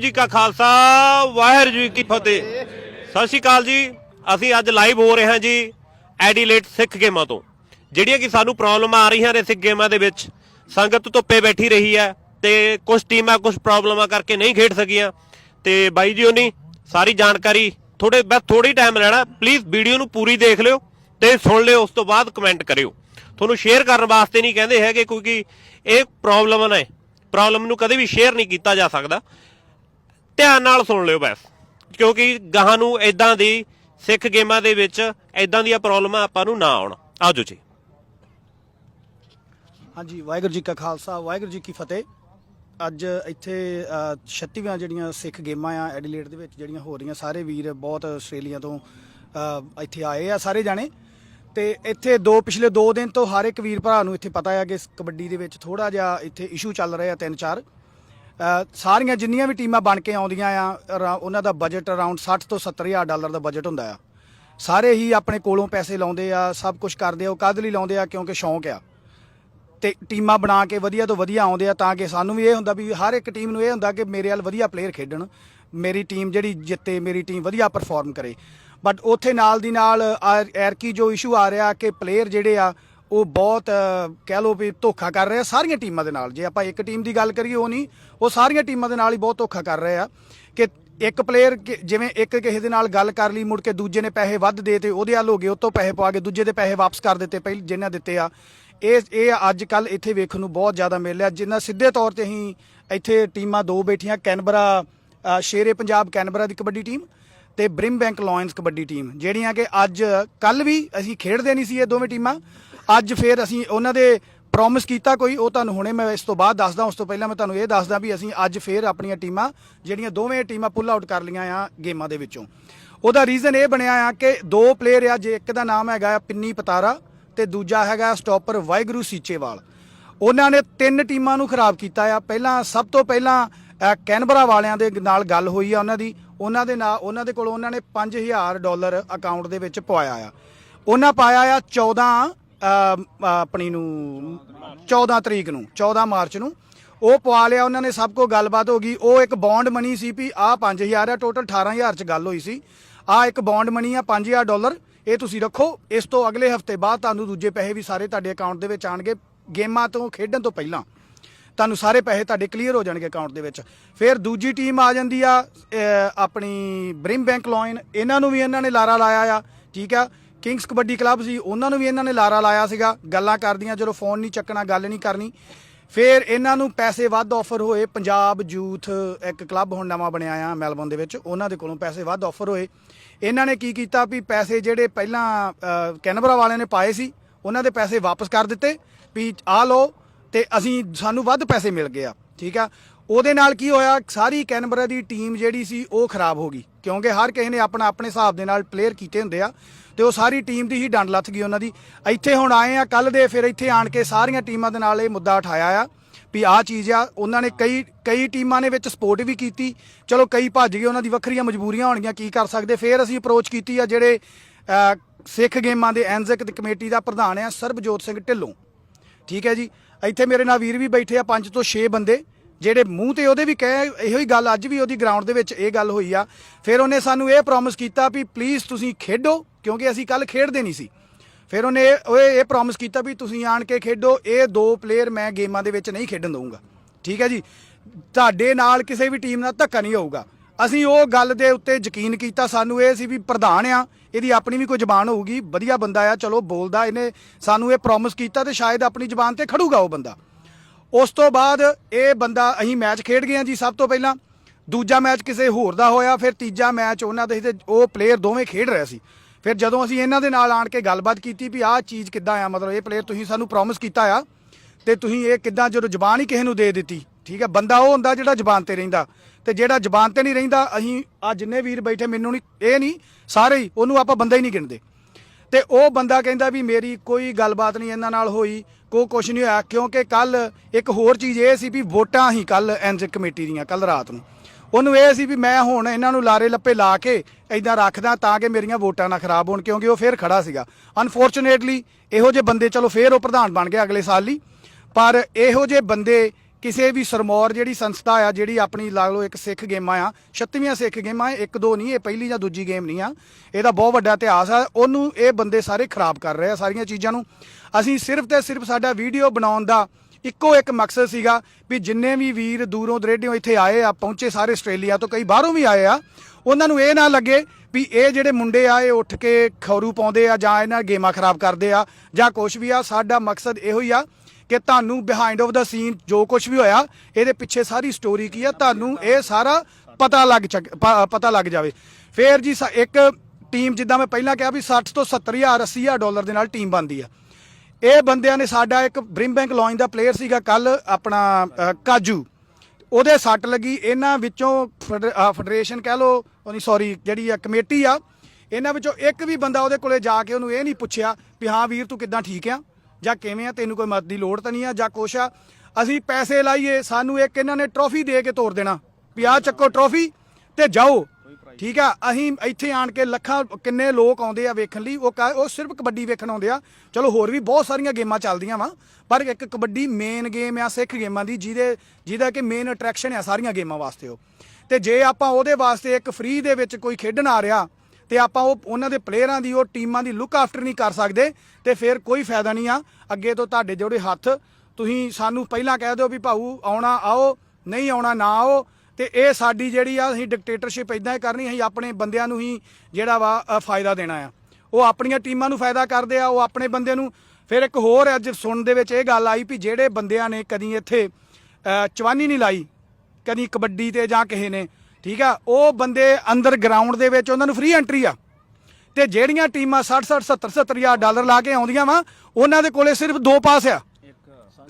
ਜੀ ਕਾ ਖਾਲਸਾ, ਵਾਹਿਗੁਰੂ ਜੀ ਕੀ ਫਤਿਹ। ਸਤਿ ਸ਼੍ਰੀ ਅਕਾਲ ਜੀ। ਅਸੀਂ ਅੱਜ ਲਾਈਵ ਹੋ ਰਹੇ ਹਾਂ ਜੀ ਐਡੀਲੇਟ ਸਿੱਖ ਗੇਮਾਂ ਤੋਂ। ਜਿਹੜੀਆਂ ਕਿ ਸਾਨੂੰ ਪ੍ਰੋਬਲਮਾਂ ਆ ਰਹੀਆਂ ਨੇ ਸਿੱਖ ਗੇਮਾਂ ਦੇ ਵਿੱਚ। ਸੰਗਤ ਧੁੱਪੇ ਬੈਠੀ ਰਹੀ ਹੈ ਤੇ ਕੁਝ ਟੀਮਾਂ ਕੁਝ ਪ੍ਰੋਬਲਮਾਂ ਕਰਕੇ ਨਹੀਂ ਖੇਡ ਸਕੀਆਂ। ਤੇ ਬਾਈ ਜੀ ਹੋਣੀ, ਸਾਰੀ ਜਾਣਕਾਰੀ ਥੋੜੇ ਬਸ ਥੋੜੀ ਟਾਈਮ ਲੈਣਾ। ਪਲੀਜ਼ ਵੀਡੀਓ ਨੂੰ ਪੂਰੀ ਦੇਖ ਲਿਓ ਤੇ ਸੁਣ ਲਿਓ, ਉਸ ਤੋਂ ਬਾਅਦ ਕਮੈਂਟ ਕਰਿਓ। ਤੁਹਾਨੂੰ ਸ਼ੇਅਰ ਕਰਨ ਵਾਸਤੇ ਨਹੀਂ ਕਹਿੰਦੇ ਹੈਗੇ ਕਿਉਂਕਿ ਇਹ ਪ੍ਰੋਬਲਮ ਨੇ ਪ੍ਰੋਬਲਮ ਨੂੰ ਕਦੇ ਵੀ ਸ਼ੇਅਰ ਨਹੀਂ ਕੀਤਾ ਜਾ ਸਕਦਾ। ਧਿਆਨ ਨਾਲ ਸੁਣ ਲਿਓ ਬਸ। ਕਿਉਂਕਿ ਗਾਹਾਂ ਨੂੰ ਇਦਾਂ ਦੀ ਸਿੱਖ ਗੇਮਾਂ ਦੇ ਵਿੱਚ ਇਦਾਂ ਦੀਆਂ ਪ੍ਰੋਬਲਮਾਂ ਆਪਾਂ ਨੂੰ ਨਾ ਆਉਣ। ਆਜੋ ਜੀ। ਹਾਂਜੀ ਵਾਹਿਗੁਰੂ ਜੀ ਕਾ ਖਾਲਸਾ ਵਾਹਿਗੁਰੂ ਜੀ ਕੀ ਫਤਿਹ। ਅੱਜ ਇੱਥੇ ਅ, 36ਵਾਂ ਜਿਹੜੀਆਂ ਸਿੱਖ ਗੇਮਾਂ ਆ ਐਡੀਲੇਟ ਦੇ ਵਿੱਚ ਜਿਹੜੀਆਂ ਹੋ ਰਹੀਆਂ ਸਾਰੇ ਵੀਰ ਬਹੁਤ ਆਸਟ੍ਰੇਲੀਆ ਤੋਂ ਇੱਥੇ ਆਏ ਆ ਸਾਰੇ ਜਾਣੇ। ਤੇ ਇੱਥੇ ਦੋ ਪਿਛਲੇ 2 ਦਿਨ ਤੋਂ ਹਰ ਇੱਕ ਵੀਰ ਭਰਾ ਨੂੰ ਇੱਥੇ ਪਤਾ ਆ ਕਿ ਕਬੱਡੀ ਦੇ ਵਿੱਚ ਥੋੜਾ ਜਿਹਾ ਇੱਥੇ ਇਸ਼ੂ ਚੱਲ ਰਿਹਾ ਤਿੰਨ ਚਾਰ ਸਾਰੀਆਂ ਜਿੰਨੀਆਂ ਵੀ ਟੀਮਾਂ ਬਣ ਕੇ ਆਉਂਦੀਆਂ ਆ ਉਹਨਾਂ ਦਾ ਬਜਟ ਅਰਾਊਂਡ 60 ਤੋਂ 70 ਹਜ਼ਾਰ ਡਾਲਰ ਦਾ ਬਜਟ ਹੁੰਦਾ ਆ। ਸਾਰੇ ਹੀ ਆਪਣੇ ਕੋਲੋਂ ਪੈਸੇ ਲਾਉਂਦੇ ਆ, ਸਭ ਕੁਝ ਕਰਦੇ ਆ, ਉਹ ਕਦ ਲਈ ਲਾਉਂਦੇ ਆ? ਕਿਉਂਕਿ ਸ਼ੌਂਕ ਆ। ਤੇ ਟੀਮਾਂ ਬਣਾ ਕੇ ਵਧੀਆ ਤੋਂ ਵਧੀਆ ਆਉਂਦੇ ਆ, ਤਾਂ ਕਿ ਸਾਨੂੰ ਵੀ ਇਹ ਹੁੰਦਾ ਵੀ ਹਰ ਇੱਕ ਟੀਮ ਨੂੰ ਇਹ ਹੁੰਦਾ ਕਿ ਮੇਰੇ ਵੱਲ ਵਧੀਆ ਪਲੇਅਰ ਖੇਡਣ, ਮੇਰੀ ਟੀਮ ਜਿਹੜੀ ਜਿੱਤੇ, ਮੇਰੀ ਟੀਮ ਵਧੀਆ ਪਰਫਾਰਮ ਕਰੇ। ਬਟ ਉੱਥੇ ਨਾਲ ਦੀ ਨਾਲ ਐਰਕੀ ਜੋ ਇਸ਼ੂ ਆ ਰਿਹਾ ਕਿ ਪਲੇਅਰ ਜਿਹੜੇ ਆ ਉਹ ਬਹੁਤ ਕਹਿ ਲਓ ਵੀ ਧੋਖਾ ਕਰ ਰਿਹਾ ਸਾਰੀਆਂ ਟੀਮਾਂ ਦੇ ਨਾਲ। ਜੇ ਆਪਾਂ ਇੱਕ ਟੀਮ ਦੀ ਗੱਲ ਕਰੀਏ, ਉਹ ਨਹੀਂ। ਉਹ ਸਾਰੀਆਂ ਟੀਮਾਂ ਦੇ ਨਾਲ ਹੀ ਬਹੁਤ ਧੋਖਾ ਕਰ ਰਹੇ ਆ ਕਿ ਇੱਕ ਪਲੇਅਰ ਜਿਵੇਂ ਇੱਕ ਕਿਸੇ ਦੇ ਨਾਲ ਗੱਲ ਕਰ ਲਈ, ਮੁੜ ਕੇ ਦੂਜੇ ਨੇ ਪੈਸੇ ਵੱਧ ਦੇ ਤੇ ਉਹਦੇ ਵੱਲ ਹੋ ਗਏ, ਉਹ ਤੋਂ ਪੈਸੇ ਪਵਾ ਕੇ ਦੂਜੇ ਦੇ ਪੈਸੇ ਵਾਪਸ ਕਰ ਦਿੱਤੇ, ਪਹਿਲ ਜਿਨ੍ਹਾਂ ਦਿੱਤੇ ਆ। ਇਹ ਇਹ ਅੱਜ ਕੱਲ ਇੱਥੇ ਵੇਖਣ ਨੂੰ ਬਹੁਤ ਜ਼ਿਆਦਾ ਮਿਲ ਰਿਹਾ। ਜਿੰਨਾ ਸਿੱਧੇ ਤੌਰ ਤੇ ਅਸੀਂ ਇੱਥੇ ਟੀਮਾਂ ਦੋ ਬੈਠੀਆਂ, ਕੈਨਬਰਾ ਸ਼ੇਰੇ ਪੰਜਾਬ ਕੈਨਬਰਾ ਦੀ ਕਬੱਡੀ ਟੀਮ ਤੇ Brimbank Lions kabaddi team, ਜਿਹੜੀਆਂ ਕਿ ਅੱਜ ਕੱਲ ਵੀ ਅਸੀਂ ਖੇਡਦੇ ਨਹੀਂ ਸੀ ਇਹ ਦੋਵੇਂ ਟੀਮਾਂ। ਅੱਜ ਫੇਰ ਅਸੀਂ ਉਹਨਾਂ ਦੇ ਪ੍ਰੋਮਿਸ ਕੀਤਾ ਕੋਈ, ਉਹ ਤੁਹਾਨੂੰ ਹੁਣੇ ਮੈਂ ਇਸ ਤੋਂ ਬਾਅਦ ਦੱਸਦਾ, ਉਸ ਤੋਂ ਪਹਿਲਾਂ ਮੈਂ ਤੁਹਾਨੂੰ ਇਹ ਦੱਸਦਾ ਵੀ ਅਸੀਂ ਅੱਜ ਫੇਰ ਆਪਣੀਆਂ ਟੀਮਾਂ, ਜਿਹੜੀਆਂ ਦੋਵੇਂ ਟੀਮਾਂ ਪੁੱਲ ਆਊਟ ਕਰ ਲਈਆਂ ਆ ਗੇਮਾਂ ਦੇ ਵਿੱਚੋਂ। ਉਹਦਾ ਰੀਜ਼ਨ ਇਹ ਬਣਿਆ ਆ ਕਿ ਦੋ ਪਲੇਅਰ ਆ, ਜੇ ਇੱਕ ਦਾ ਨਾਮ ਹੈਗਾ ਆ ਪਿੰਨੀ ਪਤਾਰਾ ਤੇ ਦੂਜਾ ਹੈਗਾ ਸਟਾਪਰ ਵਾਹਿਗੁਰੂ ਸੀਚੇਵਾਲ। ਉਹਨਾਂ ਨੇ ਤਿੰਨ ਟੀਮਾਂ ਨੂੰ ਖਰਾਬ ਕੀਤਾ ਆ। ਪਹਿਲਾਂ ਸਭ ਤੋਂ ਪਹਿਲਾਂ ਕੈਨਬਰਾ ਵਾਲਿਆਂ ਦੇ ਨਾਲ ਗੱਲ ਹੋਈ ਆ ਉਹਨਾਂ ਦੀ। ਉਹਨਾਂ ਦੇ ਨਾਲ, ਉਹਨਾਂ ਦੇ ਕੋਲ ਉਹਨਾਂ ਨੇ 5000 ਡਾਲਰ ਅਕਾਊਂਟ ਦੇ ਵਿੱਚ ਪਵਾਇਆ ਆ। ਉਹਨਾਂ ਪਾਇਆ ਆ 14 ਅ, ਆਪਣੀ ਨੂੰ 14 ਤਰੀਕ ਨੂੰ 14 ਮਾਰਚ ਨੂੰ। ਉਹ ਪਵਾ ਲਿਆ ਉਹਨਾਂ ਨੇ ਸਭ ਕੋ ਗੱਲਬਾਤ ਹੋ ਗਈ। ਉਹ ਇੱਕ ਬੌਂਡ ਮਨੀ ਸੀ ਵੀ ਆਹ 5000 ਆ ਟੋਟਲ 18000 ਚ ਗੱਲ ਹੋਈ ਸੀ। ਆਹ ਇੱਕ ਬੌਂਡ ਮਨੀ ਆ 5000 ਡਾਲਰ ਇਹ ਤੁਸੀਂ ਰੱਖੋ। ਇਸ ਤੋਂ ਅਗਲੇ ਹਫ਼ਤੇ ਬਾਅਦ ਤੁਹਾਨੂੰ ਦੂਜੇ ਪੈਸੇ ਵੀ ਸਾਰੇ ਤੁਹਾਡੇ ਅਕਾਊਂਟ ਦੇ ਵਿੱਚ ਆਣਗੇ। ਗੇਮਾਂ ਤੋਂ ਖੇਡਣ ਤੋਂ ਪਹਿਲਾਂ ਤੁਹਾਨੂੰ ਸਾਰੇ ਪੈਸੇ ਤੁਹਾਡੇ ਕਲੀਅਰ ਹੋ ਜਾਣਗੇ ਅਕਾਊਂਟ ਦੇ ਵਿੱਚ। ਫਿਰ ਦੂਜੀ ਟੀਮ ਆ ਜਾਂਦੀ ਆ ਅਹ, ਆਪਣੀ ਬ੍ਰਿਮ ਬੈਂਕ ਲੋਇਨ ਇਹਨਾਂ ਨੂੰ ਵੀ ਇਹਨਾਂ ਨੇ ਲਾਰਾ ਲਾਇਆ ਆ ਠੀਕ ਆ? ਕਿੰਗਸ ਕਬੱਡੀ ਕਲੱਬ ਸੀ, ਉਹਨਾਂ ਨੂੰ ਵੀ ਇਹਨਾਂ ਨੇ ਲਾਰਾ ਲਾਇਆ ਸੀਗਾ, ਗੱਲਾਂ ਕਰਦੀਆਂ, ਜਦੋਂ ਫੋਨ ਨਹੀਂ ਚੱਕਣਾ, ਗੱਲ ਨਹੀਂ ਕਰਨੀ। ਫਿਰ ਇਹਨਾਂ ਨੂੰ ਪੈਸੇ ਵੱਧ ਆਫਰ ਹੋਏ, ਪੰਜਾਬ ਯੂਥ ਇੱਕ ਕਲੱਬ ਹੁਣ ਨਵਾਂ ਬਣਿਆ ਆ ਮੈਲਬੌਰਨ ਦੇ ਵਿੱਚ, ਉਹਨਾਂ ਦੇ ਕੋਲੋਂ ਪੈਸੇ ਵੱਧ ਆਫਰ ਹੋਏ। ਇਹਨਾਂ ਨੇ ਕੀ ਕੀਤਾ ਵੀ ਪੈਸੇ ਜਿਹੜੇ ਪਹਿਲਾਂ ਕੈਨਬਰਾ ਵਾਲਿਆਂ ਨੇ ਪਾਏ ਸੀ, ਉਹਨਾਂ ਦੇ ਪੈਸੇ ਵਾਪਸ ਕਰ ਦਿੱਤੇ, ਵੀ ਆ ਲਓ, ਤੇ ਅਸੀਂ, ਸਾਨੂੰ ਵੱਧ ਪੈਸੇ ਮਿਲ ਗਏ ਆ, ਠੀਕ ਆ? ਉਹਦੇ ਨਾਲ ਕੀ ਹੋਇਆ, ਸਾਰੀ ਕੈਨਬਰਾ ਦੀ ਟੀਮ ਜਿਹੜੀ ਸੀ, ਉਹ ਖਰਾਬ ਹੋ ਗਈ, ਕਿਉਂਕਿ ਹਰ ਕਿਸੇ ਨੇ ਆਪਣਾ ਆਪਣੇ ਹਿਸਾਬ ਦੇ ਨਾਲ ਪਲੇਅਰ ਕੀਤੇ ਹੁੰਦੇ ਆ। ਤੇ ਉਹ ਸਾਰੀ ਟੀਮ ਦੀ ਹੀ ਡੰਡ ਲੱਥ ਗਈ ਉਹਨਾਂ ਦੀ। ਇੱਥੇ ਹੁਣ ਆਏ ਆ ਕੱਲ ਦੇ ਫਿਰ ਇੱਥੇ ਆਣ ਕੇ ਸਾਰੀਆਂ ਟੀਮਾਂ ਦੇ ਨਾਲ ਇਹ ਮੁੱਦਾ ਉਠਾਇਆ ਆ ਵੀ ਆਹ ਚੀਜ਼ ਆ। ਉਹਨਾਂ ਨੇ ਕਈ ਕਈ ਟੀਮਾਂ ਨੇ ਵਿੱਚ ਸਪੋਰਟ ਵੀ ਕੀਤੀ। ਚਲੋ ਕਈ ਭੱਜ ਗਏ ਉਹਨਾਂ ਦੀ ਵੱਖਰੀਆਂ ਮਜਬੂਰੀਆਂ ਹੋਣਗੀਆਂ ਕੀ ਕਰ ਸਕਦੇ? ਫਿਰ ਅਸੀਂ ਅਪਰੋਚ ਕੀਤੀ ਆ ਜਿਹੜੇ ਅਹ, ਸਿੱਖ ਗੇਮਾਂ ਦੇ ਐਨਜ਼ਿਕ ਦੀ ਕਮੇਟੀ ਦਾ ਪ੍ਰਧਾਨ ਆ ਸਰਬਜੋਤ ਸਿੰਘ ਢਿੱਲੋਂ। ਠੀਕ ਹੈ ਜੀ? ਇੱਥੇ ਮੇਰੇ ਨਾਲ ਵੀਰ ਵੀ ਬੈਠੇ ਆ ਪੰਜ ਤੋਂ 6 ਬੰਦੇ ਜਿਹੜੇ ਮੂੰਹ ਤੇ ਉਹਦੇ ਵੀ ਕਹੇ ਇਹੋ ਹੀ ਗੱਲ ਅੱਜ ਵੀ ਉਹਦੀ ਗਰਾਊਂਡ ਦੇ ਵਿੱਚ ਇਹ ਗੱਲ ਹੋਈ ਆ। ਫਿਰ ਉਹਨੇ ਸਾਨੂੰ ਇਹ ਪ੍ਰੋਮਿਸ ਕੀਤਾ ਵੀ ਪਲੀਜ਼ ਤੁਸੀਂ ਖੇਡੋ ਕਿਉਂਕਿ ਅਸੀਂ ਕੱਲ ਖੇਡਦੇ ਨਹੀਂ ਸੀ। ਫਿਰ ਉਹਨੇ ਉਹ ਇਹ ਪ੍ਰੋਮਿਸ ਕੀਤਾ ਵੀ ਤੁਸੀਂ ਆਣ ਕੇ ਖੇਡੋ, ਇਹ ਦੋ ਪਲੇਅਰ ਮੈਂ ਗੇਮਾਂ ਦੇ ਵਿੱਚ ਨਹੀਂ ਖੇਡਣ ਦਊਂਗਾ। ਠੀਕ ਹੈ ਜੀ? ਤੁਹਾਡੇ ਨਾਲ ਕਿਸੇ ਵੀ ਟੀਮ ਨਾਲ ਧੱਕਾ ਨਹੀਂ ਹੋਊਗਾ। ਅਸੀਂ ਉਹ ਗੱਲ ਦੇ ਉੱਤੇ ਯਕੀਨ ਕੀਤਾ, ਸਾਨੂੰ ਇਹ ਸੀ ਵੀ ਪ੍ਰਧਾਨ ਆ, ਇਹਦੀ ਆਪਣੀ ਵੀ ਕੋਈ ਜ਼ਬਾਨ ਹੋਊਗੀ, ਵਧੀਆ ਬੰਦਾ ਆ, ਚਲੋ ਬੋਲਦਾ, ਇਹਨੇ ਸਾਨੂੰ ਇਹ ਪ੍ਰੋਮਿਸ ਕੀਤਾ ਤੇ ਸ਼ਾਇਦ ਆਪਣੀ ਜ਼ਬਾਨ ਤੇ ਖੜੂਗਾ ਉਹ ਬੰਦਾ। ਉਸ ਤੋਂ ਬਾਅਦ ਇਹ ਬੰਦਾ, ਅਸੀਂ ਮੈਚ ਖੇਡ ਗਏ ਹਾਂ ਜੀ ਸਭ ਤੋਂ ਪਹਿਲਾਂ। ਦੂਜਾ ਮੈਚ ਕਿਸੇ ਹੋਰ ਦਾ ਹੋਇਆ, ਫਿਰ ਤੀਜਾ ਮੈਚ ਉਹਨਾਂ ਦੇ ਸੀ ਤੇ ਉਹ ਪਲੇਅਰ ਦੋਵੇਂ ਖੇਡ ਰਹੇ ਸੀ। ਫਿਰ ਜਦੋਂ ਅਸੀਂ ਇਹਨਾਂ ਦੇ ਨਾਲ ਆਣ ਕੇ ਗੱਲਬਾਤ ਕੀਤੀ ਵੀ ਆਹ ਚੀਜ਼ ਕਿੱਦਾਂ ਆ, ਮਤਲਬ ਇਹ ਪਲੇਅਰ ਤੁਸੀਂ ਸਾਨੂੰ ਪ੍ਰੋਮਿਸ ਕੀਤਾ ਆ ਤੇ ਤੁਸੀਂ ਇਹ ਕਿੱਦਾਂ ਜਦੋਂ ਜ਼ਬਾਨ ਹੀ ਕਿਸੇ ਨੂੰ ਦੇ ਦਿੱਤੀ, ਠੀਕ ਹੈ ਬੰਦਾ ਉਹ ਹੁੰਦਾ ਜਿਹੜਾ ਜ਼ਬਾਨ ਤੇ ਰਹਿੰਦਾ ਤੇ ਜਿਹੜਾ ਜ਼ਬਾਨ ਤੇ ਨਹੀਂ ਰਹਿੰਦਾ, ਅਸੀਂ ਆ ਜਿੰਨੇ ਵੀਰ ਬੈਠੇ ਮੈਨੂੰ ਨਹੀਂ, ਇਹ ਨਹੀਂ, ਸਾਰੇ ਹੀ, ਉਹਨੂੰ ਆਪਾਂ ਬੰਦਾ ਹੀ ਨਹੀਂ ਗਿਣਦੇ। ਤੇ ਉਹ ਬੰਦਾ ਕਹਿੰਦਾ ਵੀ ਮੇਰੀ ਕੋਈ ਗੱਲਬਾਤ ਨਹੀਂ ਇਹਨਾਂ ਨਾਲ ਹੋਈ ਕੋ ਕੁਛ ਨਹੀਂ ਹੋਇਆ, ਕਿਉਂਕਿ ਕੱਲ ਇੱਕ ਹੋਰ ਚੀਜ਼ ਇਹ ਸੀ ਵੀ ਵੋਟਾਂ ਹੀ ਕੱਲ ਐਨਜ ਕਮੇਟੀ ਦੀਆਂ ਕੱਲ ਰਾਤ ਨੂੰ। ਉਹਨੂੰ ਇਹ ਸੀ ਵੀ ਮੈਂ ਹੁਣ ਇਹਨਾਂ ਨੂੰ ਲਾਰੇ ਲੱਪੇ ਲਾ ਕੇ ਐਦਾਂ ਰੱਖਦਾ ਤਾਂ ਕਿ ਮੇਰੀਆਂ ਵੋਟਾਂ ਨਾ ਖਰਾਬ ਹੋਣ, ਕਿਉਂਕਿ ਉਹ ਫੇਰ ਖੜਾ ਸੀਗਾ। ਅਨਫੋਰਚੂਨੇਟਲੀ ਇਹੋ ਜਿਹੇ ਬੰਦੇ ਚਲੋ ਫੇਰ ਉਹ ਪ੍ਰਧਾਨ ਬਣ ਗਿਆ ਅਗਲੇ ਸਾਲ ਲਈ ਪਰ ਇਹੋ ਜਿਹੇ ਬੰਦੇ ਕਿਸੇ ਵੀ ਸਰਮੌਰ ਜਿਹੜੀ ਸੰਸਥਾ ਆ, ਜਿਹੜੀ ਆਪਣੀ ਲਾ ਲਓ ਇੱਕ ਸਿੱਖ ਗੇਮਾਂ ਆ 36ਵੀਆਂ ਸਿੱਖ ਗੇਮਾਂ ਇੱਕ ਦੋ ਨਹੀਂ, ਇਹ ਪਹਿਲੀ ਜਾਂ ਦੂਜੀ ਗੇਮ ਨਹੀਂ ਆ। ਇਹਦਾ ਬਹੁਤ ਵੱਡਾ ਇਤਿਹਾਸ ਆ। ਉਹਨੂੰ ਇਹ ਬੰਦੇ ਸਾਰੇ ਖਰਾਬ ਕਰ ਰਹੇ ਆ ਸਾਰੀਆਂ ਚੀਜ਼ਾਂ ਨੂੰ। ਅਸੀਂ ਸਿਰਫ ਤੇ ਸਿਰਫ ਸਾਡਾ ਵੀਡੀਓ ਬਣਾਉਣ ਦਾ ਇੱਕੋ ਇੱਕ ਮਕਸਦ ਸੀਗਾ ਵੀ ਜਿੰਨੇ ਵੀ ਵੀਰ ਦੂਰੋਂ ਦਰੇਡਿਓਂ ਇੱਥੇ ਆਏ ਆ, ਪਹੁੰਚੇ ਸਾਰੇ ਆਸਟ੍ਰੇਲੀਆ ਤੋਂ, ਕਈ ਬਾਹਰੋਂ ਵੀ ਆਏ ਆ, ਉਹਨਾਂ ਨੂੰ ਇਹ ਨਾ ਲੱਗੇ ਵੀ ਇਹ ਜਿਹੜੇ ਮੁੰਡੇ ਆ, ਇਹ ਉੱਠ ਕੇ ਖੌਰੂ ਪਾਉਂਦੇ ਆ ਜਾਂ ਇਹਨਾਂ ਗੇਮਾਂ ਖਰਾਬ ਕਰਦੇ ਆ ਜਾਂ ਕੁਝ ਵੀ ਆ, ਸਾਡਾ ਮਕਸਦ ਇਹੋ ਹੀ ਆ ਕਿ ਤੁਹਾਨੂੰ ਬਿਹਾਈਂਡ ਆਫ ਦਾ ਸੀਨ ਜੋ ਕੁਝ ਵੀ ਹੋਇਆ, ਇਹਦੇ ਪਿੱਛੇ ਸਾਰੀ ਸਟੋਰੀ ਕੀ ਆ, ਤੁਹਾਨੂੰ ਇਹ ਸਾਰਾ ਪਤਾ ਲੱਗ ਚੱਕ- ਪਤਾ ਲੱਗ ਜਾਵੇ। ਫੇਰ ਜੀ ਸਾ- ਇੱਕ ਟੀਮ ਜਿੱਦਾਂ ਮੈਂ ਪਹਿਲਾਂ ਕਿਹਾ ਵੀ 60 ਤੋਂ 70 ਹਜ਼ਾਰ 80 ਹਜ਼ਾਰ ਡਾਲਰ ਦੇ ਨਾਲ ਟੀਮ ਬਣਦੀ ਆ। ਇਹ ਬੰਦਿਆਂ ਨੇ ਸਾਡਾ ਇੱਕ ਬ੍ਰਿਮ ਬੈਂਕ ਲੌਂਜ ਦਾ ਪਲੇਅਰ ਸੀਗਾ ਕੱਲ ਆਪਣਾ ਕਾਜੂ। ਉਹਦੇ ਸੱਟ ਲੱਗੀ। ਇਹਨਾਂ ਵਿੱਚੋਂ ਫੈਡਰ- ਫੈਡਰੇਸ਼ਨ ਕਹਿ ਲੋ ਨਹੀਂ ਸੌਰੀ ਜਿਹੜੀ ਆ ਕਮੇਟੀ ਆ, ਇਹਨਾਂ ਵਿੱਚੋਂ ਇੱਕ ਵੀ ਬੰਦਾ ਉਹਦੇ ਕੋਲੇ ਜਾ ਕੇ ਉਹਨੂੰ ਇਹ ਨਹੀਂ ਪੁੱਛਿਆ ਵੀ ਹਾਂ ਵੀਰ, ਤੂੰ ਕਿੱਦਾਂ ਠੀਕ ਆ? ਜਾਂ ਕਿਵੇਂ ਆ? ਤੈਨੂੰ ਕੋਈ ਮਦਦ ਦੀ ਲੋੜ ਤਾਂ ਨਹੀਂ ਆ? ਜਾਂ ਕੁਛ ਆ? ਅਸੀਂ ਪੈਸੇ ਲਾਈਏ, ਸਾਨੂੰ ਇੱਕ ਇਹਨਾਂ ਨੇ ਟਰੋਫੀ ਦੇ ਕੇ ਤੋਰ ਦੇਣਾ। ਵੀ ਆਹ ਚੱਕੋ ਟਰੋਫੀ ਤੇ ਜਾਓ। ਠੀਕ ਆ, ਅਸੀਂ ਇੱਥੇ ਆਣ ਕੇ ਲੱਖਾਂ ਕਿੰਨੇ ਲੋਕ ਆਉਂਦੇ ਆ ਵੇਖਣ ਲਈ, ਉਹ ਕਾ- ਉਹ ਸਿਰਫ ਕਬੱਡੀ ਵੇਖਣ ਆਉਂਦੇ ਆ। ਚਲੋ ਹੋਰ ਵੀ ਬਹੁਤ ਸਾਰੀਆਂ ਗੇਮਾਂ ਚੱਲਦੀਆਂ ਵਾ, ਪਰ ਇੱਕ ਕਬੱਡੀ ਮੇਨ ਗੇਮ ਆ ਸਿੱਖ ਗੇਮਾਂ ਦੀ, ਜਿਹਦੇ ਜਿਹਦਾ ਕਿ ਮੇਨ ਅਟਰੈਕਸ਼ਨ ਆ ਸਾਰੀਆਂ ਗੇਮਾਂ ਵਾਸਤੇ ਉਹ। ਤੇ ਜੇ ਆਪਾਂ ਉਹਦੇ ਵਾਸਤੇ ਇੱਕ ਫ੍ਰੀ ਦੇ ਵਿੱਚ ਕੋਈ ਖੇਡਣ ਆ ਰਿਹਾ, ਤੇ ਆਪਾਂ ਉਹ ਉਹਨਾਂ ਦੇ ਪਲੇਅਰਾਂ ਦੀ, ਉਹ ਟੀਮਾਂ ਦੀ ਲੁੱਕ ਆਫਟਰ ਨਹੀਂ ਕਰ ਸਕਦੇ, ਤੇ ਫਿਰ ਕੋਈ ਫਾਇਦਾ ਨਹੀਂ ਆ। ਅੱਗੇ ਤੋਂ ਤੁਹਾਡੇ ਜਿਹੜੇ ਹੱਥ, ਤੁਸੀਂ ਸਾਨੂੰ ਪਹਿਲਾਂ ਕਹਿ ਦਿਓ ਵੀ ਭਾਊ ਆਉਣਾ ਆਓ, ਨਹੀਂ ਆਉਣਾ ਨਾ ਆਓ ਤੇ ਇਹ ਸਾਡੀ ਜਿਹੜੀ ਆ ਅਸੀਂ ਡਿਕਟੇਟਰਸ਼ਿਪ ਇਦਾਂ ਹੀ ਕਰਨੀ ਅਸੀਂ ਆਪਣੇ ਬੰਦਿਆਂ ਨੂੰ ਹੀ ਜਿਹੜਾ ਵਾ ਫਾਇਦਾ ਦੇਣਾ ਆ। ਉਹ ਆਪਣੀਆਂ ਟੀਮਾਂ ਨੂੰ ਫਾਇਦਾ ਕਰਦੇ ਆ ਉਹ ਆਪਣੇ ਬੰਦੇ ਨੂੰ। ਫਿਰ ਇੱਕ ਹੋਰ ਅੱਜ ਸੁਣਨ ਦੇ ਵਿੱਚ ਇਹ ਗੱਲ ਆਈ ਵੀ ਜਿਹੜੇ ਬੰਦਿਆਂ ਨੇ ਕਦੀ ਇੱਥੇ ਚਵਾਨੀ ਨਹੀਂ ਲਾਈ ਕਦੀ ਕਬੱਡੀ ਤੇ ਜਾਂ ਕਿਸੇ ਨੇ ਠੀਕ ਆ? ਉਹ ਬੰਦੇ ਅੰਦਰ ਗਰਾਊਂਡ ਦੇ ਵਿੱਚ ਉਹਨਾਂ ਨੂੰ ਫ੍ਰੀ ਐਂਟਰੀ ਆ। ਤੇ ਜਿਹੜੀਆਂ ਟੀਮਾਂ 60 60 70 70 ਹਜ਼ਾਰ ਡਾਲਰ ਲਾ ਕੇ ਆਉਂਦੀਆਂ ਵਾ ਉਹਨਾਂ ਦੇ ਕੋਲੇ ਸਿਰਫ ਦੋ ਪਾਸ ਆ।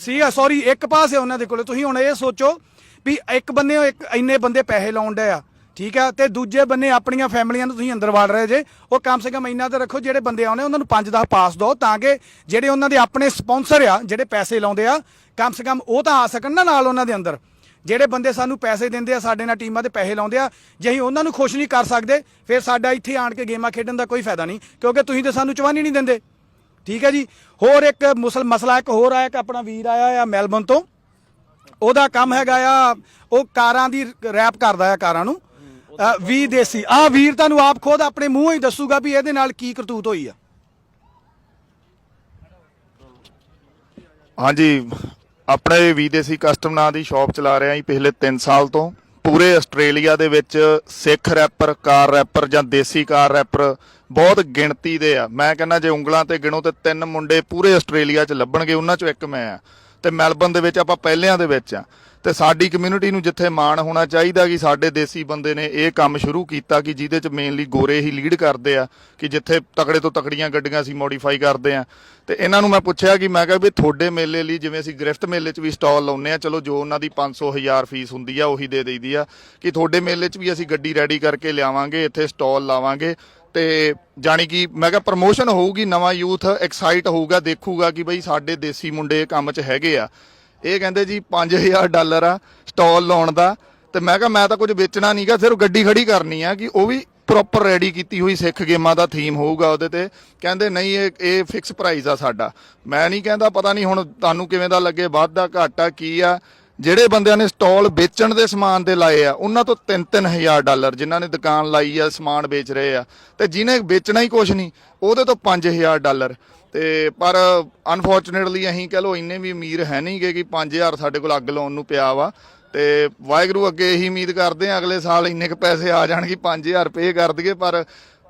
ਸੀ ਆ ਸੌਰੀ ਇੱਕ ਪਾਸ ਆ ਉਹਨਾਂ ਦੇ ਕੋਲੇ। ਤੁਸੀਂ ਹੁਣ ਇਹ ਸੋਚੋ ਵੀ ਇੱਕ ਬੰਨੇ ਇੱਕ ਇੰਨੇ ਬੰਦੇ ਪੈਸੇ ਲਾਉਣ ਡਏ ਆ, ਠੀਕ ਆ, ਤੇ ਦੂਜੇ ਬੰਨੇ ਆਪਣੀਆਂ ਫੈਮਲੀਆਂ ਨੂੰ ਤੁਸੀਂ ਅੰਦਰ ਵੜ ਰਹੇ ਜੇ, ਉਹ ਕਮ ਸੇ ਕਮ ਇੰਨਾ ਤਾਂ ਰੱਖੋ ਜਿਹੜੇ ਬੰਦੇ ਆਉਣੇ, ਉਹਨਾਂ ਨੂੰ 5-10 ਪਾਸ ਦਿਓ ਤਾਂ ਕਿ ਜਿਹੜੇ ਉਹਨਾਂ ਦੇ ਆਪਣੇ ਸਪਾਂਸਰ ਆ, ਜਿਹੜੇ ਪੈਸੇ ਲਾਉਂਦੇ ਆ, ਕਮ ਸੇ ਕਮ ਉਹ ਤਾਂ ਆ ਸਕਣ ਨਾ ਨਾਲ ਉਹਨਾਂ ਦੇ ਅੰਦਰ। ਜਿਹੜੇ ਬੰਦੇ ਸਾਨੂੰ ਪੈਸੇ ਦਿੰਦੇ ਆ, ਸਾਡੇ ਨਾਲ ਟੀਮਾਂ ਦੇ ਪੈਸੇ ਲਾਉਂਦੇ ਆ, ਜੇ ਅਸੀਂ ਉਹਨਾਂ ਨੂੰ ਖੁਸ਼ ਨਹੀਂ ਕਰ ਸਕਦੇ, ਫਿਰ ਸਾਡਾ ਇੱਥੇ ਆਣ ਕੇ ਗੇਮਾਂ ਖੇਡਣ ਦਾ ਕੋਈ ਫਾਇਦਾ ਨਹੀਂ, ਕਿਉਂਕਿ ਤੁਸੀਂ ਤੇ ਸਾਨੂੰ ਚਵਾਨੀ ਨਹੀਂ ਦਿੰਦੇ। ਠੀਕ ਹੈ ਜੀ? ਹੋਰ ਇੱਕ ਮੁਸਲ, ਮਸਲਾ ਇੱਕ ਹੋਰ ਆਇਆ ਕਿ ਆਪਣਾ ਵੀਰ ਆਇਆ ਆ ਮੈਲਬਨ ਤੋਂ। ਉਹਦਾ ਕੰਮ ਹੈਗਾ ਆ, ਉਹ ਕਾਰਾਂ ਦੀ ਰੈਪ ਕਰਦਾ ਆ ਕਾਰਾਂ ਨੂੰ। ਵੀ ਦੇਸੀ, ਆ ਵੀਰ ਤੁਹਾਨੂੰ ਆਪ ਖੁਦ ਆਪਣੇ ਮੂੰਹੋਂ ਹੀ ਦੱਸੂਗਾ ਵੀ ਇਹਦੇ ਨਾਲ ਕੀ ਕਰਤੂਤ ਹੋਈ ਆ। ਹਾਂਜੀ, ਆਪਣੇ ਵਿਦੇਸੀ ਕਸਟਮ ਨਾਂ ਦੀ ਸ਼ਾਪ ਚਲਾ ਰਿਹਾ ਜੀ ਪਿਛਲੇ 3 ਸਾਲ ਤੋਂ। ਪੂਰੇ ਆਸਟ੍ਰੇਲੀਆ ਦੇ ਵਿੱਚ ਸਿੱਖ ਰੈਪਰ ਕਾਰ ਰੈਪਰ ਜਾਂ ਦੇਸੀ ਕਾਰ ਰੈਪਰ ਬਹੁਤ ਗਿਣਤੀ ਦੇ ਆ। ਮੈਂ ਕਹਿੰਦਾ ਜੇ ਉਂਗਲਾਂ ਤੇ ਗਿਣੋ ਤੇ ਤਿੰਨ ਮੁੰਡੇ ਪੂਰੇ ਆਸਟ੍ਰੇਲੀਆ 'ਚ ਲੱਭਣਗੇ, ਉਹਨਾਂ 'ਚੋਂ ਇੱਕ ਮੈਂ ਆ। ਤੇ ਮੈਲਬਨ ਦੇ ਵਿੱਚ ਆਪਾਂ ਪਹਿਲਿਆਂ ਦੇ ਵਿੱਚ ਆ ਤੇ ਸਾਡੀ ਕਮਿਊਨਿਟੀ ਨੂੰ ਜਿੱਥੇ ਮਾਣ ਹੋਣਾ ਚਾਹੀਦਾ ਕਿ ਸਾਡੇ ਦੇਸੀ ਬੰਦੇ ਨੇ ਇਹ ਕੰਮ ਸ਼ੁਰੂ ਕੀਤਾ ਕਿ ਜਿਹਦੇ 'ਚ ਮੇਨਲੀ ਗੋਰੇ ਹੀ ਲੀਡ ਕਰਦੇ ਆ, ਕਿ ਜਿੱਥੇ ਤਕੜੇ ਤੋਂ ਤਕੜੀਆਂ ਗੱਡੀਆਂ ਅਸੀਂ ਮੋਡੀਫਾਈ ਕਰਦੇ ਆ। ਤੇ ਇਹਨਾਂ ਨੂੰ ਮੈਂ ਪੁੱਛਿਆ ਕਿ ਮੈਂ ਕਿਹਾ ਵੀ ਤੁਹਾਡੇ ਮੇਲੇ ਲਈ ਜਿਵੇਂ ਅਸੀਂ ਗ੍ਰਿਫਟ ਮੇਲੇ 'ਚ ਵੀ ਸਟਾਲ ਲਾਉਂਦੇ ਆ, ਚਲੋ ਜੋ ਉਹਨਾਂ ਦੀ 500 1000 ਫੀਸ ਹੁੰਦੀ ਆ, ਉਹੀ ਦੇ ਦੇਈਦੀ ਆ। ਕਿ ਤੁਹਾਡੇ ਮੇਲੇ 'ਚ ਵੀ ਅਸੀਂ ਗੱਡੀ ਰੈਡੀ ਕਰਕੇ ਲਿਆਵਾਂਗੇ, ਇੱਥੇ ਸਟਾਲ ਲਾਵਾਂਗੇ। ਤੇ ਜਾਣੀ ਕਿ ਮੈਂ ਕਿਹਾ ਪ੍ਰਮੋਸ਼ਨ ਹੋਊਗੀ, ਨਵਾਂ ਯੂਥ ਐਕਸਾਈਟ ਹੋਊਗਾ, ਦੇਖੂਗਾ ਕਿ ਬਈ ਸਾਡੇ ਦੇਸੀ ਮੁੰਡੇ ਕੰਮ 'ਚ ਹੈਗੇ ਆ। ਇਹ ਕਹਿੰਦੇ ਜੀ 5000 ਡਾਲਰ ਆ ਸਟਾਲ ਲਾਉਣ ਦਾ। ਤੇ ਮੈਂ ਕਿਹਾ ਮੈਂ ਤਾਂ ਕੁਝ ਵੇਚਣਾ ਨਹੀਂਗਾ ਸਿਰਫ ਗੱਡੀ ਖੜੀ ਕਰਨੀ ਆ ਕਿ ਉਹ ਵੀ ਪ੍ਰੋਪਰ ਰੈਡੀ ਕੀਤੀ ਹੋਈ ਸਿੱਖ ਗੇਮਾਂ ਦਾ ਥੀਮ ਹੋਊਗਾ ਉਹਦੇ ਤੇ। ਕਹਿੰਦੇ ਨਹੀਂ, ਇਹ ਇਹ ਫਿਕਸ ਪ੍ਰਾਈਸ ਆ ਸਾਡਾ। ਮੈਂ ਨਹੀਂ ਕਹਿੰਦਾ ਪਤਾ ਨਹੀਂ ਹੁਣ ਤੁਹਾਨੂੰ ਕਿਵੇਂ ਦਾ ਲੱਗੇ ਵੱਧ ਵਾਧਾ ਘਾਟਾ ਕੀ ਆ। ਜਿਹੜੇ ਬੰਦਿਆਂ ਨੇ ਸਟਾਲ ਵੇਚਣ ਦੇ ਸਮਾਨ ਦੇ ਲਾਏ ਆ, ਉਹਨਾਂ ਤੋਂ 3-3000 ਡਾਲਰ ਜਿਨ੍ਹਾਂ ਨੇ ਦੁਕਾਨ ਲਾਈ ਆ, ਸਮਾਨ ਵੇਚ ਰਹੇ ਆ। ਤੇ ਜਿਹਨੇ ਵੇਚਣਾ ਹੀ ਕੁਝ ਨਹੀਂ, ਉਹਦੇ ਤੋਂ 5000 ਡਾਲਰ। ਤੇ ਪਰ ਅਨਫੋਰਚੂਨੇਟਲੀ ਅਸੀਂ ਕਹ ਲੋ ਇੰਨੇ ਵੀ ਅਮੀਰ ਹੈ ਨਹੀਂਗੇ ਕਿ 5000 ਸਾਡੇ ਕੋਲ ਅੱਗ ਲਾਉਣ ਨੂੰ ਪਿਆ ਵਾ। ਤੇ ਵਾਹਿਗੁਰੂ ਅੱਗੇ ਇਹੀ ਉਮੀਦ ਕਰਦੇ ਆ ਅਗਲੇ ਸਾਲ ਇੰਨੇ ਕ ਪੈਸੇ ਆ ਜਾਣਗੇ 5000 ਰੁਪਏ ਕਰ ਦਈਏ, ਪਰ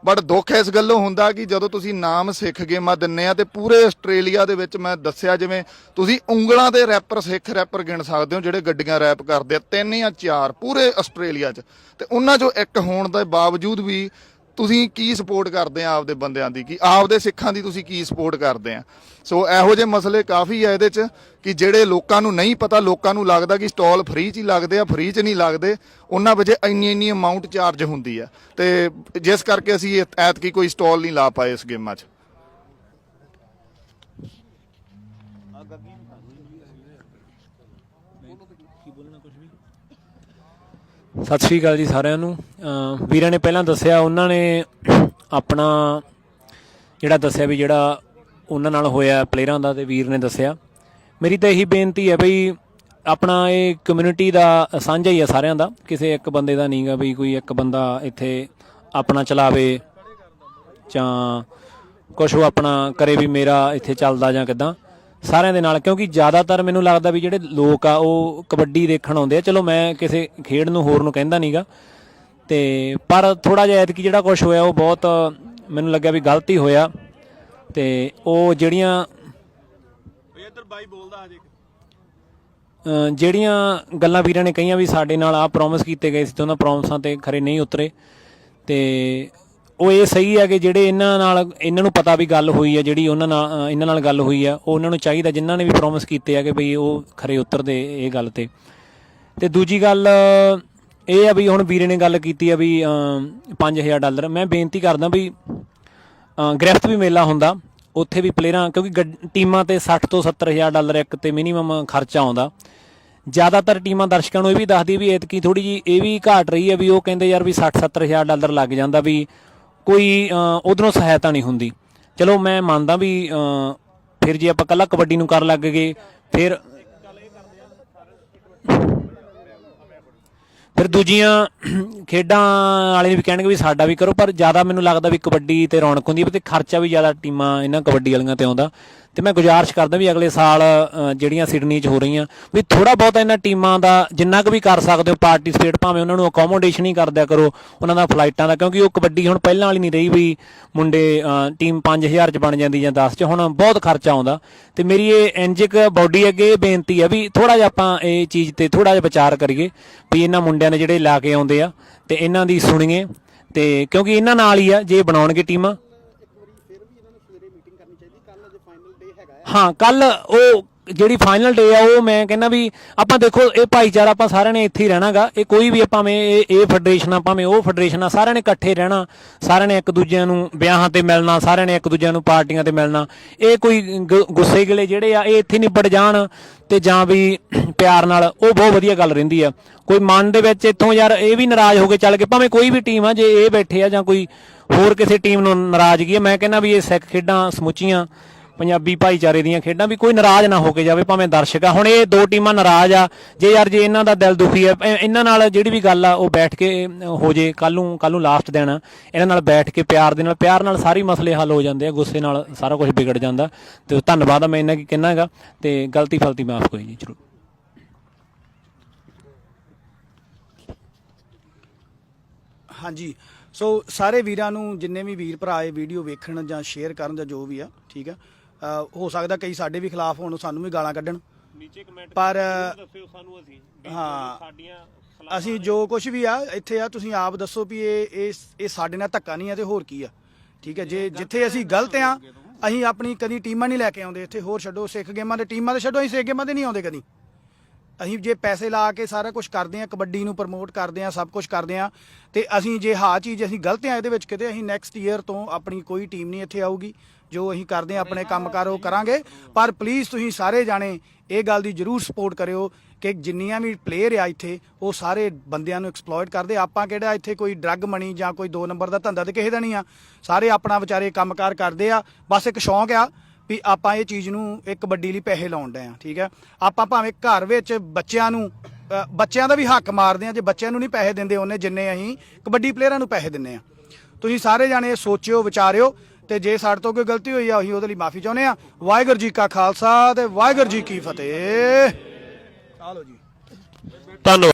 ਬਟ ਦੁੱਖ ਇਸ ਗੱਲੋਂ ਹੁੰਦਾ ਕਿ ਜਦੋਂ ਤੁਸੀਂ ਨਾਮ ਸਿੱਖ ਗੇਮਾਂ ਦਿੰਨੇ ਆ ਤੇ ਪੂਰੇ ਆਸਟ੍ਰੇਲੀਆ ਦੇ ਵਿੱਚ ਮੈਂ ਦੱਸਿਆ ਜਿਵੇਂ ਤੁਸੀਂ ਉਂਗਲਾਂ ਦੇ ਰੈਪਰ ਸਿੱਖ ਰੈਪਰ ਗਿਣ ਸਕਦੇ ਹੋ, ਜਿਹੜੇ ਗੱਡੀਆਂ ਰੈਪ ਕਰਦੇ ਆ, ਤਿੰਨ ਜਾਂ ਚਾਰ ਪੂਰੇ ਆਸਟ੍ਰੇਲੀਆ 'ਚ। ਤੇ ਉਹਨਾਂ 'ਚੋਂ ਇੱਕ ਹੋਣ ਦੇ ਬਾਵਜੂਦ ਵੀ ਤੁਸੀਂ ਕੀ ਸਪੋਰਟ ਕਰਦੇ ਆ ਆਪਦੇ ਬੰਦਿਆਂ ਦੀ? ਕਿ ਆਪਦੇ ਸਿੱਖਾਂ ਦੀ ਤੁਸੀਂ ਕੀ ਸਪੋਰਟ ਕਰਦੇ ਆ? ਸੋ ਇਹੋ ਜਿਹੇ ਮਸਲੇ ਕਾਫੀ ਆ ਇਹਦੇ 'ਚ ਕਿ ਜਿਹੜੇ ਲੋਕਾਂ ਨੂੰ ਨਹੀਂ ਪਤਾ, ਲੋਕਾਂ ਨੂੰ ਲੱਗਦਾ ਕਿ ਸਟਾਲ ਫ੍ਰੀ 'ਚ ਹੀ ਲੱਗਦੇ ਆ ਫ੍ਰੀ 'ਚ ਨਹੀਂ ਲੱਗਦੇ, ਉਹਨਾਂ ਵਿੱਚ ਇੰਨੀ ਇੰਨੀ ਅਮਾਉਂਟ ਚਾਰਜ ਹੁੰਦੀ ਆ। ਤੇ ਜਿਸ ਕਰਕੇ ਅਸੀਂ ਐਤਕੀ ਕੋਈ ਸਟਾਲ ਨਹੀਂ ਲਾ ਪਾਏ ਇਸ ਗੇਮਾਂ 'ਚ। ਸਤਿ ਸ਼੍ਰੀ ਅਕਾਲ ਜੀ ਸਾਰਿਆਂ ਨੂੰ। ਵੀਰਾਂ ਨੇ ਪਹਿਲਾਂ ਦੱਸਿਆ, ਉਹਨਾਂ ਨੇ ਆਪਣਾ ਜਿਹੜਾ ਦੱਸਿਆ ਵੀ ਜਿਹੜਾ ਉਹਨਾਂ ਨਾਲ ਹੋਇਆ ਪਲੇਅਰਾਂ ਦਾ ਤੇ ਵੀਰ ਨੇ ਦੱਸਿਆ। ਮੇਰੀ ਤਾਂ ਇਹੀ ਬੇਨਤੀ ਹੈ ਬਈ, ਆਪਣਾ ਇਹ ਕਮਿਊਨਿਟੀ ਦਾ ਸਾਂਝਾ ਹੀ ਆ ਸਾਰਿਆਂ ਦਾ। ਕਿਸੇ ਇੱਕ ਬੰਦੇ ਦਾ ਨਹੀਂਗਾ ਵੀ ਕੋਈ ਇੱਕ ਬੰਦਾ ਇੱਥੇ ਆਪਣਾ ਚਲਾਵੇ ਜਾਂ ਕੁਝ ਉਹ ਆਪਣਾ ਕਰੇ ਵੀ ਮੇਰਾ ਇੱਥੇ ਚੱਲਦਾ ਜਾਂ ਕਿਦਾਂ। ਸਾਰਿਆਂ ਦੇ ਨਾਲ ਕਿਉਂਕਿ ਜ਼ਿਆਦਾਤਰ ਮੈਨੂੰ ਲੱਗਦਾ ਵੀ ਜਿਹੜੇ ਲੋਕ ਆ ਉਹ ਕਬੱਡੀ ਦੇਖਣ ਆਉਂਦੇ ਆ। ਚਲੋ ਮੈਂ ਕਿਸੇ ਖੇਡ ਨੂੰ ਹੋਰ ਨੂੰ ਕਹਿੰਦਾ ਨਹੀਂਗਾ ਤੇ ਪਰ ਥੋੜਾ ਜਿਹਾ ਐਤਕੀ ਜਿਹੜਾ ਕੁਝ ਹੋਇਆ ਉਹ ਬਹੁਤ ਮੈਨੂੰ ਲੱਗਿਆ ਵੀ ਗਲਤੀ ਹੋਇਆ। ਤੇ ਉਹ ਜਿਹੜੀਆਂ ਇੱਧਰ ਬਾਈ ਬੋਲਦਾ ਹਜੇ। ਜਿਹੜੀਆਂ ਗੱਲਾਂ ਵੀਰਾਂ ਨੇ ਕਹੀਆਂ ਵੀ ਸਾਡੇ ਨਾਲ ਆ ਪ੍ਰੋਮਿਸ ਕੀਤੇ ਗਏ ਸੀ ਤੇ ਉਹਨਾਂ ਪ੍ਰੋਮਿਸਾਂ ਤੇ ਖਰੇ ਨਹੀਂ ਉਤਰੇ। ਤੇ ਉਹ ਇਹ ਸਹੀ ਹੈ ਕਿ ਜਿਹੜੇ ਇਹਨਾਂ ਨਾਲ ਇਹਨਾਂ ਨੂੰ ਪਤਾ ਵੀ ਗੱਲ ਹੋਈ ਹੈ ਜਿਹੜੀ ਉਹਨਾਂ ਨਾਲ ਇਹਨਾਂ ਨਾਲ ਗੱਲ ਹੋਈ ਹੈ ਉਹ ਉਹਨਾਂ ਨੂੰ ਚਾਹੀਦਾ ਜਿਨ੍ਹਾਂ ਨੇ ਵੀ ਪ੍ਰੋਮਿਸ ਕੀਤੇ ਆ ਕਿ ਬਈ ਉਹ ਖਰੇ ਉਤਰਦੇ ਇਹ ਗੱਲ ਤੇ। ਤੇ ਦੂਜੀ ਗੱਲ ਇਹ ਆ ਵੀ ਹੁਣ ਵੀਰੇ ਨੇ ਗੱਲ ਕੀਤੀ ਆ ਵੀ ਅ, 5000 ਡਾਲਰ। ਮੈਂ ਬੇਨਤੀ ਕਰਦਾ ਵੀ ਅ, ਗ੍ਰਿਫਤ ਵੀ ਮੇਲਾ ਹੁੰਦਾ ਉੱਥੇ ਵੀ ਪਲੇਅਰਾਂ ਕਿਉਂਕਿ ਗੱਡ- ਟੀਮਾਂ ਤੇ 60 ਤੋਂ 70000 ਡਾਲਰ ਇੱਕ ਤੇ ਮਿਨੀਮਮ ਖਰਚਾ ਆਉਂਦਾ। ਜ਼ਿਆਦਾਤਰ ਟੀਮਾਂ ਦਰਸ਼ਕਾਂ ਨੂੰ ਇਹ ਵੀ ਦੱਸਦੀ ਵੀ ਐਤਕੀ ਥੋੜੀ ਜੀ ਇਹ ਵੀ ਘਾਟ ਰਹੀ ਹੈ ਵੀ ਉਹ ਕਹਿੰਦੇ ਯਾਰ ਵੀ 60 70000 ਡਾਲਰ ਲੱਗ ਜਾਂਦਾ ਵੀ ਕੋਈ ਉਧਰੋਂ ਸਹਾਇਤਾ ਨਹੀਂ ਹੁੰਦੀ। ਚਲੋ, ਮੈਂ ਮੰਨਦਾ ਵੀ ਫਿਰ ਜੇ ਆਪਾਂ ਕੱਲਾ ਕਬੱਡੀ ਨੂੰ ਕਰ ਲੱਗ ਗਏ, ਫਿਰ ਫਿਰ ਦੂਜੀਆਂ ਖੇਡਾਂ ਵਾਲੇ ਵੀ ਕਹਿਣਗੇ ਵੀ ਸਾਡਾ ਵੀ ਕਰੋ ਪਰ ਜ਼ਿਆਦਾ ਮੈਨੂੰ ਲੱਗਦਾ ਵੀ ਕਬੱਡੀ ਤੇ ਰੌਣਕ ਹੁੰਦੀ ਹੈ ਤੇ ਖਰਚਾ ਵੀ ਜ਼ਿਆਦਾ ਟੀਮਾਂ ਇਹਨਾਂ ਕਬੱਡੀ ਵਾਲੀਆਂ ਤੇ ਆਉਂਦਾ। ਤੇ ਮੈਂ ਗੁਜ਼ਾਰਿਸ਼ ਕਰਦਾ ਵੀ ਅਗਲੇ ਸਾਲ ਜਿਹੜੀਆਂ ਸਿਡਨੀ 'ਚ ਹੋ ਰਹੀਆਂ ਵੀ ਥੋੜਾ ਬਹੁਤ ਇਹਨਾਂ ਟੀਮਾਂ ਦਾ ਜਿੰਨਾ ਕੁ ਵੀ ਕਰ ਸਕਦੇ ਹੋ ਪਾਰਟਿਸਿਪੇਟ ਭਾਵੇਂ ਉਹਨਾਂ ਨੂੰ ਅਕੋਮੋਡੇਸ਼ਨ ਹੀ ਕਰਦਿਆ ਕਰੋ ਉਹਨਾਂ ਦਾ ਫਲਾਈਟਾਂ ਦਾ ਕਿਉਂਕਿ ਉਹ ਕਬੱਡੀ ਹੁਣ ਪਹਿਲਾਂ ਵਾਲੀ ਨਹੀਂ ਰਹੀ ਵੀ ਮੁੰਡੇ ਅ, ਟੀਮ 5000 'ਚ ਬਣ ਜਾਂਦੀ ਜਾਂ 10 'ਚ ਹੁਣ ਬਹੁਤ ਖਰਚਾ ਆਉਂਦਾ। ਤੇ ਮੇਰੀ ਇਹ ਇੰਜਿਕ ਬਾਡੀ ਅੱਗੇ ਇਹ ਬੇਨਤੀ ਹੈ ਵੀ ਥੋੜਾ ਜਿਹਾ ਆਪਾਂ ਇਹ ਚੀਜ਼ ਤੇ ਥੋੜਾ ਜਿਹਾ ਵਿਚਾਰ ਕਰੀਏ ਵੀ ਇਹਨਾਂ ਮੁੰਡਿਆਂ ਨੇ ਜਿਹੜੇ ਲਾ ਕੇ ਆਉਂਦੇ ਆ ਤੇ ਇਹਨਾਂ ਦੀ ਸੁਣੀਏ ਤੇ ਕਿਉਂਕਿ ਇਹਨਾਂ ਨਾਲ ਹੀ ਆ ਜੇ ਬਣਾਉਣਗੇ ਟੀਮਾਂ। ਹਾਂ ਕੱਲ ਉਹ ਜਿਹੜੀ ਫਾਈਨਲ ਡੇ ਆ, ਉਹ ਮੈਂ ਕਹਿੰਦਾ ਵੀ ਆਪਾਂ ਦੇਖੋ, ਇਹ ਭਾਈਚਾਰਾ ਆਪਾਂ ਸਾਰਿਆਂ ਨੇ ਇੱਥੇ ਹੀ ਰਹਿਣਾਗਾ। ਇਹ ਕੋਈ ਵੀ ਭਾਵੇਂ ਇਹ ਇਹ ਫੈਡਰੇਸ਼ਨ ਆ ਭਾਵੇਂ ਉਹ ਫੈਡਰੇਸ਼ਨ ਆ, ਸਾਰਿਆਂ ਨੇ ਇਕੱਠੇ ਰਹਿਣਾ। ਸਾਰਿਆਂ ਨੇ ਇੱਕ ਦੂਜਿਆਂ ਨੂੰ ਵਿਆਹਾਂ ਤੇ ਮਿਲਣਾ, ਸਾਰਿਆਂ ਨੇ ਇੱਕ ਦੂਜਿਆਂ ਨੂੰ ਪਾਰਟੀਆਂ ਤੇ ਮਿਲਣਾ। ਇਹ ਕੋਈ ਗ- ਗੁੱਸੇ ਗਿਲੇ ਜਿਹੜੇ ਆ, ਇਹ ਇੱਥੇ ਨਿਬੜ ਜਾਣ ਤੇ ਜਾਂ ਵੀ ਪਿਆਰ ਨਾਲ, ਉਹ ਬਹੁਤ ਵਧੀਆ ਗੱਲ ਰਹਿੰਦੀ ਆ। ਕੋਈ ਮਨ ਦੇ ਵਿੱਚ ਇੱਥੋਂ ਯਾਰ ਇਹ ਵੀ ਨਾਰਾਜ਼ ਹੋ ਕੇ ਚੱਲ ਕੇ ਭਾਵੇਂ ਕੋਈ ਵੀ ਟੀਮ ਆ, ਜੇ ਇਹ ਬੈਠੇ ਆ ਜਾਂ ਕੋਈ ਹੋਰ ਕਿਸੇ ਟੀਮ ਨੂੰ ਨਾਰਾਜ਼ਗੀ ਆ, ਮੈਂ ਕਹਿੰਦਾ ਵੀ ਇਹ ਸਿੱਖ ਖੇਡਾਂ ਸਮੁੱਚੀਆਂ। ਪੰਜਾਬੀ ਭਾਈਚਾਰੇ ਦੀਆਂ ਖੇਡਾਂ ਵੀ ਕੋਈ ਨਾਰਾਜ਼ ਨਾ ਹੋ ਕੇ ਜਾਵੇ, ਭਾਵੇਂ ਦਰਸ਼ਕ ਆ। ਹੁਣ ਇਹ ਦੋ ਟੀਮਾਂ ਨਾਰਾਜ਼ ਆ। ਜੇ ਯਾਰ, ਜੇ ਇਹਨਾਂ ਦਾ ਦਿਲ ਦੁਖੀ ਆ ਇਹਨਾਂ ਨਾਲ ਜਿਹੜੀ ਵੀ ਗੱਲ ਆ, ਉਹ ਬੈਠ ਕੇ ਹੋ ਜੇ ਕੱਲ ਨੂੰ ਕੱਲ ਨੂੰ ਲਾਸਟ ਦਿਨ ਇਹਨਾਂ ਨਾਲ ਬੈਠ ਕੇ ਪਿਆਰ ਦੇ ਨਾਲ, ਪਿਆਰ ਨਾਲ ਸਾਰੇ ਮਸਲੇ ਹੱਲ ਹੋ ਜਾਂਦੇ ਆ, ਗੁੱਸੇ ਨਾਲ ਸਾਰਾ ਕੁਝ ਵਿਗੜ ਜਾਂਦਾ। ਤੇ ਧੰਨਵਾਦ ਮੈਂ ਇਹਨਾਂ ਕੀ ਕਹਿਣਾਗਾ ਤੇ ਗਲਤੀ ਫਲਤੀ ਮਾਫ ਕੋਈ ਜੀ ਜਰੂਰ। ਹਾਂਜੀ। ਸੋ ਸਾਰੇ ਵੀਰਾਂ ਨੂੰ, ਜਿੰਨੇ ਵੀ ਵੀਰ ਭਰਾ ਇਹ ਵੀਡੀਓ ਵੇਖਣ ਜਾਂ ਸ਼ੇਅਰ ਕਰਨ ਜਾਂ ਜੋ ਵੀ ਆ, ਠੀਕ ਆ ਹੋ ਸਕਦਾ ਕਈ ਸਾਡੇ ਵੀ ਖਿਲਾਫ ਹੋਣ ਸਾਨੂੰ ਵੀ ਗਾਲਾਂ ਕੱਢਣ। ਨੀਚੇ ਕਮੈਂਟ ਪਰ ਦੱਸਿਓ ਸਾਨੂੰ ਅਸੀਂ ਵੀ ਹਾਂ। ਸਾਡੀਆਂ ਅਸੀਂ ਜੋ ਕੁਝ ਵੀ ਆ ਇੱਥੇ ਆ ਤੁਸੀਂ ਆਪ ਦੱਸੋ ਵੀ ਇਹ ਇਹ ਇਹ ਸਾਡੇ ਨਾਲ ਧੱਕਾ ਨਹੀਂ ਆ ਤੇ ਹੋਰ ਕੀ ਆ। ਠੀਕ ਹੈ ਜੇ ਜਿੱਥੇ ਅਸੀਂ ਗਲਤ ਆ ਅਸੀਂ ਆਪਣੀ ਕਦੀ ਟੀਮਾਂ ਨਹੀਂ ਲੈ ਕੇ ਆਉਂਦੇ ਇੱਥੇ ਹੋਰ ਛੱਡੋ ਸਿੱਖ ਗੇਮਾਂ ਦੇ ਟੀਮਾਂ ਦੇ ਛੱਡੋ ਅਸੀਂ ਸਿੱਖ ਗੇਮਾਂ ਦੇ ਨਹੀਂ ਆਉਂਦੇ ਕਦੀ। ਅਸੀਂ ਜੇ ਪੈਸੇ ਲਾ ਕੇ ਸਾਰਾ ਕੁਝ ਕਰਦੇ ਆ ਕਬੱਡੀ ਨੂੰ ਪ੍ਰਮੋਟ ਕਰਦੇ ਆ ਸਭ ਕੁਝ ਕਰਦੇ ਆ ਤੇ ਅਸੀਂ ਜੇ ਹਾਂ ਚੀਜ਼ ਅਸੀਂ ਗਲਤ ਆ ਇਹਦੇ ਵਿੱਚ ਕਿਤੇ ਅਸੀਂ ਨੈਕਸਟ ਈਅਰ ਤੋਂ ਆਪਣੀ ਕੋਈ ਟੀਮ ਨਹੀਂ ਇੱਥੇ ਆਊਗੀ। ਜੋ ਅਸੀਂ ਕਰਦੇ ਆ ਆਪਣੇ ਕੰਮਕਾਰ ਉਹ ਕਰਾਂਗੇ। ਪਰ ਪਲੀਜ਼ ਤੁਸੀਂ ਸਾਰੇ ਜਾਣੇ ਇਹ ਗੱਲ ਦੀ ਜਰੂਰ ਸਪੋਰਟ ਕਰਿਓ ਕਿ ਜਿੰਨੀਆਂ ਵੀ ਪਲੇਅਰ ਆ ਇੱਥੇ, ਉਹ ਸਾਰੇ ਬੰਦਿਆਂ ਨੂੰ ਐਕਸਪਲੋਇਟ ਕਰਦੇ। ਆਪਾਂ ਕਿਹੜਾ ਇੱਥੇ ਕੋਈ ਡਰੱਗ ਮਣੀ ਜਾਂ ਕੋਈ 2 ਨੰਬਰ ਦਾ ਧੰਦਾ ਤੇ ਕਿਸੇ ਦਾ ਨਹੀਂ ਆ। ਸਾਰੇ ਆਪਣਾ ਵਿਚਾਰੇ ਕੰਮਕਾਰ ਕਰਦੇ ਆ। ਬਸ ਇੱਕ ਸ਼ੌਂਕ ਆ ਵੀ ਆਪਾਂ ਇਹ ਚੀਜ਼ ਨੂੰ ਇੱਕ ਕਬੱਡੀ ਲਈ ਪੈਸੇ ਲਾਉਣ ਡਏ ਆ, ਠੀਕ ਹੈ? ਆਪਾਂ ਭਾਵੇਂ ਘਰ ਵਿੱਚ ਬੱਚਿਆਂ ਨੂੰ ਬੱਚਿਆਂ ਦਾ ਵੀ ਹੱਕ ਮਾਰਦੇ ਆ, ਜੇ ਬੱਚਿਆਂ ਨੂੰ ਨਹੀਂ ਪੈਸੇ ਦਿੰਦੇ ਉਹਨੇ, ਜਿੰਨੇ ਅਸੀਂ ਕਬੱਡੀ ਪਲੇਅਰਾਂ ਨੂੰ ਪੈਸੇ ਦਿੰਨੇ ਆ। ਤੁਸੀਂ ਸਾਰੇ ਜਾਣੇ ਸੋਚਿਓ, ਵਿਚਾਰਿਓ ਤੇ ਜੇ ਸਾਡੇ ਤੋਂ ਕੋਈ ਗਲਤੀ ਹੋਈ ਆ, ਅਸੀਂ ਉਹਦੇ ਲਈ ਮਾਫੀ ਚਾਹੁੰਦੇ ਆ। ਵਾਹਿਗੁਰੂ ਜੀ ਕਾ ਖਾਲਸਾ ਤੇ ਵਾਹਿਗੁਰੂ ਜੀ ਕੀ ਫਤਿਹ। ਚਲੋ ਜੀ। ਧੰਨਵਾਦ।